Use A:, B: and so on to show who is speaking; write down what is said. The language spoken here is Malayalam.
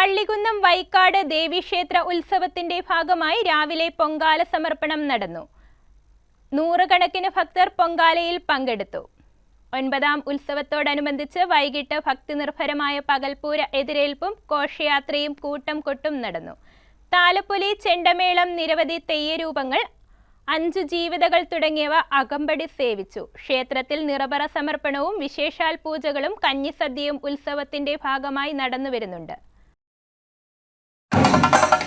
A: വള്ളികുന്നം വൈക്കാട് ദേവീക്ഷേത്ര ഉത്സവത്തിന്റെ ഭാഗമായി രാവിലെ പൊങ്കാല സമർപ്പണം നടന്നു. നൂറുകണക്കിന് ഭക്തർ പൊങ്കാലയിൽ പങ്കെടുത്തു. ഒൻപതാം ഉത്സവത്തോടനുബന്ധിച്ച് വൈകിട്ട് ഭക്തിനിർഭരമായ പകൽപൂര എതിരേൽപ്പും ഘോഷയാത്രയും കൂട്ടം കൊട്ടും നടന്നു. താലപ്പൊലി ചെണ്ടമേളം നിരവധി തെയ്യരൂപങ്ങൾ അഞ്ച് ജീവിതകൾ തുടങ്ങിയവ അകമ്പടി സേവിച്ചു. ക്ഷേത്രത്തിൽ നിറപറ സമർപ്പണവും വിശേഷാൽ പൂജകളും കഞ്ഞിസദ്യയും ഉത്സവത്തിന്റെ ഭാഗമായി നടന്നുവരുന്നുണ്ട്. Thank you.